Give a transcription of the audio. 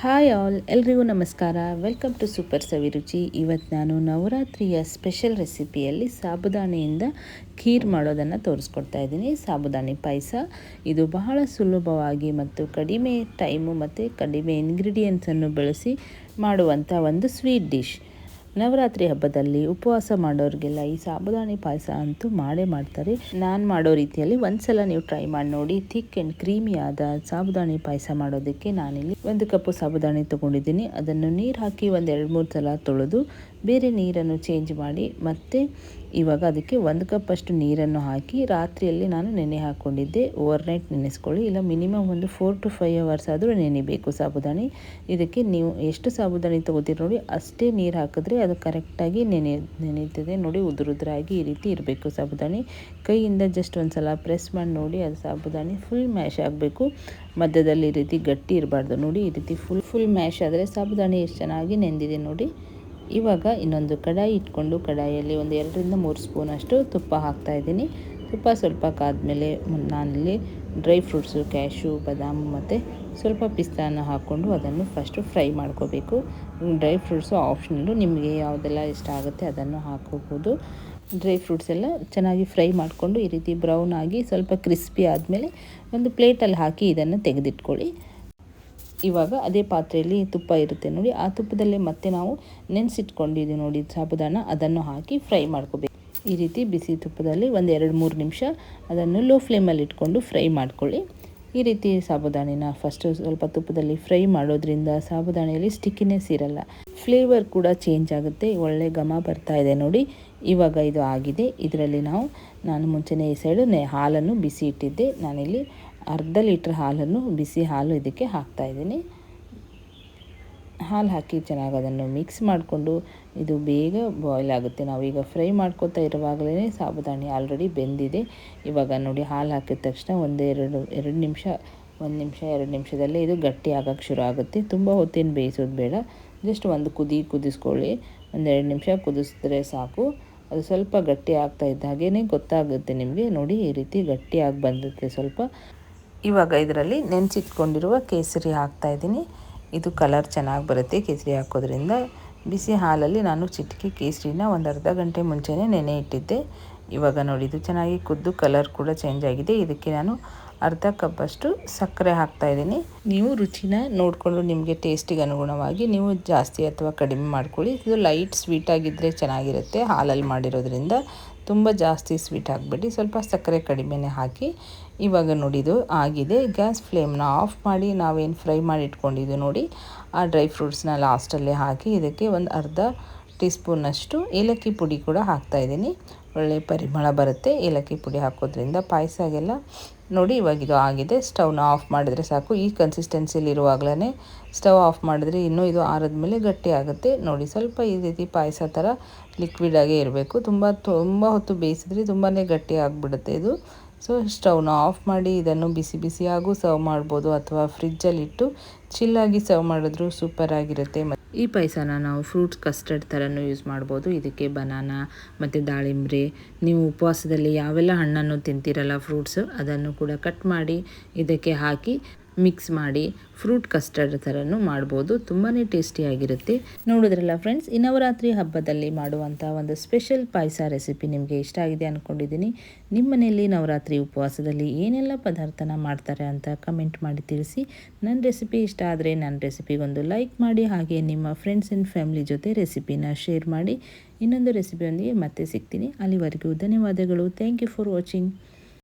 Hi all, ಎಲ್ರಿಗೂ ನಮಸ್ಕಾರ. Welcome to super ಸವಿ ರುಚಿ. ಇವತ್ತು ನಾನು ನವರಾತ್ರಿಯ ಸ್ಪೆಷಲ್ ರೆಸಿಪಿಯಲ್ಲಿ ಸಾಬುದಾನೆಯಿಂದ ಖೀರ್ ಮಾಡೋದನ್ನು ತೋರಿಸ್ಕೊಡ್ತಾ ಇದ್ದೀನಿ. ಸಾಬುದಾನೆ ಪಾಯಸ. ಇದು ಬಹಳ ಸುಲಭವಾಗಿ ಮತ್ತು ಕಡಿಮೆ ಟೈಮು ಮತ್ತು ಕಡಿಮೆ ಇಂಗ್ರೀಡಿಯೆಂಟ್ಸನ್ನು ಬಳಸಿ ಮಾಡುವಂಥ ಒಂದು ಸ್ವೀಟ್ ಡಿಶ್ ನವರಾತ್ರಿ ಹಬ್ಬದಲ್ಲಿ ಉಪವಾಸ ಮಾಡೋರಿಗೆಲ್ಲ ಈ ಸಾಬುದಾಣಿ ಪಾಯಸ ಅಂತೂ ಮಾಡೇ ಮಾಡ್ತಾರೆ. ನಾನು ಮಾಡೋ ರೀತಿಯಲ್ಲಿ ಒಂದ್ಸಲ ನೀವು ಟ್ರೈ ಮಾಡಿ ನೋಡಿ ಥಿಕ್ ಆ್ಯಂಡ್ ಕ್ರೀಮಿ ಆದ ಸಾಬುದಾಣಿ ಪಾಯಸ ಮಾಡೋದಕ್ಕೆ ನಾನಿಲ್ಲಿ ಒಂದು ಕಪ್ಪು ಸಾಬುದಾಣಿ ತೊಗೊಂಡಿದ್ದೀನಿ. ಅದನ್ನು ನೀರು ಹಾಕಿ ಒಂದು ಎರಡು ಮೂರು ಸಲ ತೊಳೆದು, ಬೇರೆ ನೀರನ್ನು ಚೇಂಜ್ ಮಾಡಿ, ಮತ್ತೆ ಇವಾಗ ಅದಕ್ಕೆ ಒಂದು ಕಪ್ಪಷ್ಟು ನೀರನ್ನು ಹಾಕಿ ರಾತ್ರಿಯಲ್ಲಿ ನಾನು ನೆನೆ ಹಾಕ್ಕೊಂಡಿದ್ದೆ ಓವರ್ ನೈಟ್ ನೆನೆಸ್ಕೊಳ್ಳಿ. ಇಲ್ಲ ಮಿನಿಮಮ್ ಒಂದು ಫೋರ್ ಟು ಫೈವ್ ಅವರ್ಸ್ ಆದರೂ ನೆನೆಬೇಕು ಸಾಬುದಾಣಿ. ಇದಕ್ಕೆ ನೀವು ಎಷ್ಟು ಸಾಬುದಾಣಿ ತೊಗೋತೀರಿ ನೋಡಿ, ಅಷ್ಟೇ ನೀರು ಹಾಕಿದ್ರೆ ಅದು ಕರೆಕ್ಟಾಗಿ ನೆನೆ ನೆನೀತದೆ ನೋಡಿ, ಉದುರುದ್ರಾಗಿ ಈ ರೀತಿ ಇರಬೇಕು ಸಾಬುದಾಣಿ. ಕೈಯಿಂದ ಜಸ್ಟ್ ಒಂದು ಸಲ ಪ್ರೆಸ್ ಮಾಡಿ ನೋಡಿ, ಅದು ಸಾಬುದಾಣಿ ಫುಲ್ ಮ್ಯಾಶ್ ಆಗಬೇಕು. ಮಧ್ಯದಲ್ಲಿ ಈ ರೀತಿ ಗಟ್ಟಿ ಇರಬಾರ್ದು. ನೋಡಿ, ಈ ರೀತಿ ಫುಲ್ ಫುಲ್ ಮ್ಯಾಶ್ ಆದರೆ ಸಾಬುದಾಣಿ ಎಷ್ಟು ಚೆನ್ನಾಗಿ ನೆಂದಿದೆ ನೋಡಿ. ಇವಾಗ ಇನ್ನೊಂದು ಕಡಾಯಿ ಇಟ್ಕೊಂಡು ಕಡಾಯಿಯಲ್ಲಿ ಒಂದು ಎರಡರಿಂದ ಮೂರು ಸ್ಪೂನಷ್ಟು ತುಪ್ಪ ಹಾಕ್ತಾಯಿದ್ದೀನಿ ತುಪ್ಪ ಸ್ವಲ್ಪ ಕಾದ್ಮೇಲೆ ನಾನಿಲ್ಲಿ ಡ್ರೈ ಫ್ರೂಟ್ಸು ಕ್ಯಾಶು ಬದಾಮು ಮತ್ತು ಸ್ವಲ್ಪ ಪಿಸ್ತಾನ ಹಾಕ್ಕೊಂಡು ಅದನ್ನು ಫಸ್ಟು ಫ್ರೈ ಮಾಡ್ಕೋಬೇಕು. ಡ್ರೈ ಫ್ರೂಟ್ಸು ಆಪ್ಷನಲ್ಲು ನಿಮಗೆ ಯಾವುದೆಲ್ಲ ಇಷ್ಟ ಆಗುತ್ತೆ ಅದನ್ನು ಹಾಕೋಬೋದು. ಡ್ರೈ ಫ್ರೂಟ್ಸ್ ಎಲ್ಲ ಚೆನ್ನಾಗಿ ಫ್ರೈ ಮಾಡಿಕೊಂಡು ಈ ರೀತಿ ಬ್ರೌನ್ ಆಗಿ ಸ್ವಲ್ಪ ಕ್ರಿಸ್ಪಿ ಆದಮೇಲೆ ಒಂದು ಪ್ಲೇಟಲ್ಲಿ ಹಾಕಿ ಇದನ್ನು ತೆಗೆದಿಟ್ಕೊಳ್ಳಿ. ಇವಾಗ ಅದೇ ಪಾತ್ರೆಯಲ್ಲಿ ತುಪ್ಪ ಇರುತ್ತೆ ನೋಡಿ. ಆ ತುಪ್ಪದಲ್ಲೇ ಮತ್ತೆ ನಾವು ನೆನೆಸಿಟ್ಕೊಂಡಿದ್ದೀವಿ ನೋಡಿ ಸಾಬುದಾನ. ಅದನ್ನು ಹಾಕಿ ಫ್ರೈ ಮಾಡ್ಕೋಬೇಕು. ಈ ರೀತಿ ಬಿಸಿ ತುಪ್ಪದಲ್ಲಿ ಒಂದು ಎರಡು ಮೂರು ನಿಮಿಷ ಅದನ್ನು ಲೋ ಫ್ಲೇಮಲ್ಲಿ ಇಟ್ಕೊಂಡು ಫ್ರೈ ಮಾಡ್ಕೊಳ್ಳಿ. ಈ ರೀತಿ ಸಾಬುದಾನಿನ ಫಸ್ಟು ಸ್ವಲ್ಪ ತುಪ್ಪದಲ್ಲಿ ಫ್ರೈ ಮಾಡೋದ್ರಿಂದ ಸಾಬುದಾಣಿಯಲ್ಲಿ ಸ್ಟಿಕ್ಕಿನೆಸ್ ಇರಲ್ಲ. ಫ್ಲೇವರ್ ಕೂಡ ಚೇಂಜ್ ಆಗುತ್ತೆ. ಒಳ್ಳೆ ಘಮ ಬರ್ತಾ ಇದೆ ನೋಡಿ. ಇವಾಗ ಇದು ಆಗಿದೆ. ಇದರಲ್ಲಿ ನಾವು ನಾನು ಮುಂಚೆನೇ ಈ ಸೈಡು ಹಾಲನ್ನು ಬಿಸಿ ಇಟ್ಟಿದ್ದೆ. ನಾನಿಲ್ಲಿ ಅರ್ಧ ಲೀಟ್ರ್ ಹಾಲನ್ನು ಬಿಸಿ ಹಾಲು ಇದಕ್ಕೆ ಹಾಕ್ತಾಯಿದ್ದೀನಿ ಹಾಲು ಹಾಕಿ ಚೆನ್ನಾಗಿ ಅದನ್ನು ಮಿಕ್ಸ್ ಮಾಡಿಕೊಂಡು ಇದು ಬೇಗ ಬಾಯ್ಲ್ ಆಗುತ್ತೆ. ನಾವೀಗ ಫ್ರೈ ಮಾಡ್ಕೋತಾ ಇರುವಾಗಲೇ ಸಾಬುದಾಣಿ ಆಲ್ರೆಡಿ ಬೆಂದಿದೆ. ಇವಾಗ ನೋಡಿ ಹಾಲು ಹಾಕಿದ ತಕ್ಷಣ ಒಂದೆರಡು ಎರಡು ನಿಮಿಷ, ಒಂದು ನಿಮಿಷ, ಎರಡು ನಿಮಿಷದಲ್ಲೇ ಇದು ಗಟ್ಟಿ ಆಗೋಕ್ಕೆ ಶುರು ಆಗುತ್ತೆ. ತುಂಬ ಹೊತ್ತೇನು ಬೇಯಿಸೋದು ಬೇಡ. ಜಸ್ಟ್ ಒಂದು ಕುದಿ, ಕುದಿಸ್ಕೊಳ್ಳಿ. ಒಂದೆರಡು ನಿಮಿಷ ಕುದಿಸಿದ್ರೆ ಸಾಕು. ಅದು ಸ್ವಲ್ಪ ಗಟ್ಟಿ ಆಗ್ತಾ ಇದ್ದ ಹಾಗೇ ಗೊತ್ತಾಗುತ್ತೆ ನಿಮಗೆ. ನೋಡಿ ಈ ರೀತಿ ಗಟ್ಟಿಯಾಗಿ ಬಂದುತ್ತೆ ಸ್ವಲ್ಪ. ಇವಾಗ ಇದರಲ್ಲಿ ನೆನೆಸಿಟ್ಕೊಂಡಿರುವ ಕೇಸರಿ ಹಾಕ್ತಾಯಿದ್ದೀನಿ ಇದು ಕಲರ್ ಚೆನ್ನಾಗಿ ಬರುತ್ತೆ ಕೇಸರಿ ಹಾಕೋದ್ರಿಂದ. ಬಿಸಿ ಹಾಲಲ್ಲಿ ನಾನು ಚಿಟಿಕೆ ಕೇಸರಿನ ಒಂದು ಅರ್ಧ ಗಂಟೆ ಮುಂಚೆನೇ ನೆನೆ ಇಟ್ಟಿದ್ದೆ. ಇವಾಗ ನೋಡಿ, ಇದು ಚೆನ್ನಾಗಿ ಕುದ್ದು ಕಲರ್ ಕೂಡ ಚೇಂಜ್ ಆಗಿದೆ. ಇದಕ್ಕೆ ನಾನು ಅರ್ಧ ಕಪ್ಪಷ್ಟು ಸಕ್ಕರೆ ಹಾಕ್ತಾ ಇದ್ದೀನಿ. ನೀವು ರುಚಿನ ನೋಡಿಕೊಂಡು ನಿಮಗೆ ಟೇಸ್ಟಿಗೆ ಅನುಗುಣವಾಗಿ ನೀವು ಜಾಸ್ತಿ ಅಥವಾ ಕಡಿಮೆ ಮಾಡ್ಕೊಳ್ಳಿ. ಇದು ಲೈಟ್ ಸ್ವೀಟಾಗಿದ್ದರೆ ಚೆನ್ನಾಗಿರುತ್ತೆ ಹಾಲಲ್ಲಿ ಮಾಡಿರೋದ್ರಿಂದ. ತುಂಬ ಜಾಸ್ತಿ ಸ್ವೀಟ್ ಹಾಕ್ಬೇಡಿ ಸ್ವಲ್ಪ ಸಕ್ಕರೆ ಕಡಿಮೆನೇ ಹಾಕಿ ಇವಾಗ ನೋಡಿದು ಆಗಿದೆ. ಗ್ಯಾಸ್ ಫ್ಲೇಮ್ನ ಆಫ್ ಮಾಡಿ ನಾವೇನು ಫ್ರೈ ಮಾಡಿ ಇಟ್ಕೊಂಡಿದ್ದು ನೋಡಿ, ಆ ಡ್ರೈ ಫ್ರೂಟ್ಸ್ನ ಲಾಸ್ಟಲ್ಲೇ ಹಾಕಿ ಇದಕ್ಕೆ ಒಂದು ಅರ್ಧ ಟೀ ಸ್ಪೂನಷ್ಟು ಏಲಕ್ಕಿ ಪುಡಿ ಕೂಡ ಹಾಕ್ತಾಯಿದ್ದೀನಿ ಒಳ್ಳೆ ಪರಿಮಳ ಬರುತ್ತೆ ಏಲಕ್ಕಿ ಪುಡಿ ಹಾಕೋದ್ರಿಂದ. ಪಾಯಸಗೆಲ್ಲ ನೋಡಿ, ಇವಾಗ ಇದು ಆಗಿದೆ. ಸ್ಟವ್ನ ಆಫ್ ಮಾಡಿದರೆ ಸಾಕು. ಈ ಕನ್ಸಿಸ್ಟೆನ್ಸಿಲಿ ಇರುವಾಗಲೇ ಸ್ಟವ್ ಆಫ್ ಮಾಡಿದ್ರೆ ಇನ್ನೂ ಇದು ಆರಿದ್ಮೇಲೆ ಗಟ್ಟಿ ಆಗುತ್ತೆ. ನೋಡಿ, ಸ್ವಲ್ಪ ಈ ರೀತಿ ಪಾಯಸ ಥರ ಲಿಕ್ವಿಡಾಗೇ ಇರಬೇಕು. ತುಂಬ ತುಂಬ ಹೊತ್ತು ಬೇಯಿಸಿದ್ರೆ ತುಂಬಾ ಗಟ್ಟಿ ಆಗಿಬಿಡುತ್ತೆ ಇದು. ಸೊ ಸ್ಟವ್ನ ಆಫ್ ಮಾಡಿ ಇದನ್ನು ಬಿಸಿ ಬಿಸಿಯಾಗೂ ಸರ್ವ್ ಮಾಡ್ಬೋದು ಅಥವಾ ಫ್ರಿಜ್ಜಲ್ಲಿಟ್ಟು ಚಿಲ್ಲಾಗಿ ಸರ್ವ್ ಮಾಡಿದ್ರು ಸೂಪರ್ ಆಗಿರುತ್ತೆ. ಈ ಪಾಯಸನ ನಾವು ಫ್ರೂಟ್ಸ್ ಕಸ್ಟರ್ಡ್ ಥರನೂ ಯೂಸ್ ಮಾಡ್ಬೋದು. ಇದಕ್ಕೆ ಬನಾನಾ ಮತ್ತು ದಾಳಿಂಬ್ರೆ, ನೀವು ಉಪವಾಸದಲ್ಲಿ ಯಾವೆಲ್ಲ ಹಣ್ಣನ್ನು ತಿಂತೀರಲ್ಲ ಫ್ರೂಟ್ಸು ಅದನ್ನು ಕೂಡ ಕಟ್ ಮಾಡಿ ಇದಕ್ಕೆ ಹಾಕಿ ಮಿಕ್ಸ್ ಮಾಡಿ ಫ್ರೂಟ್ ಕಸ್ಟರ್ಡ್ ಥರನೂ ಮಾಡ್ಬೋದು. ತುಂಬಾ ಟೇಸ್ಟಿಯಾಗಿರುತ್ತೆ ನೋಡಿದ್ರಲ್ಲ ಫ್ರೆಂಡ್ಸ್ ಈ ಹಬ್ಬದಲ್ಲಿ ಮಾಡುವಂಥ ಒಂದು ಸ್ಪೆಷಲ್ ಪಾಯಸ ರೆಸಿಪಿ ನಿಮಗೆ ಇಷ್ಟ ಆಗಿದೆ ಅಂದ್ಕೊಂಡಿದ್ದೀನಿ ನಿಮ್ಮ ಮನೆಯಲ್ಲಿ ನವರಾತ್ರಿ ಉಪವಾಸದಲ್ಲಿ ಏನೆಲ್ಲ ಪದಾರ್ಥನ ಮಾಡ್ತಾರೆ ಅಂತ ಕಮೆಂಟ್ ಮಾಡಿ ತಿಳಿಸಿ. ನನ್ನ ರೆಸಿಪಿ ಇಷ್ಟ ಆದರೆ ನನ್ನ ರೆಸಿಪಿಗೊಂದು ಲೈಕ್ ಮಾಡಿ, ಹಾಗೆ ನಿಮ್ಮ ಫ್ರೆಂಡ್ಸ್ ಆ್ಯಂಡ್ ಫ್ಯಾಮಿಲಿ ಜೊತೆ ರೆಸಿಪಿನ ಶೇರ್ ಮಾಡಿ. ಇನ್ನೊಂದು ರೆಸಿಪಿಯೊಂದಿಗೆ ಮತ್ತೆ ಸಿಗ್ತೀನಿ. ಅಲ್ಲಿವರೆಗೂ ಧನ್ಯವಾದಗಳು. Thank you for watching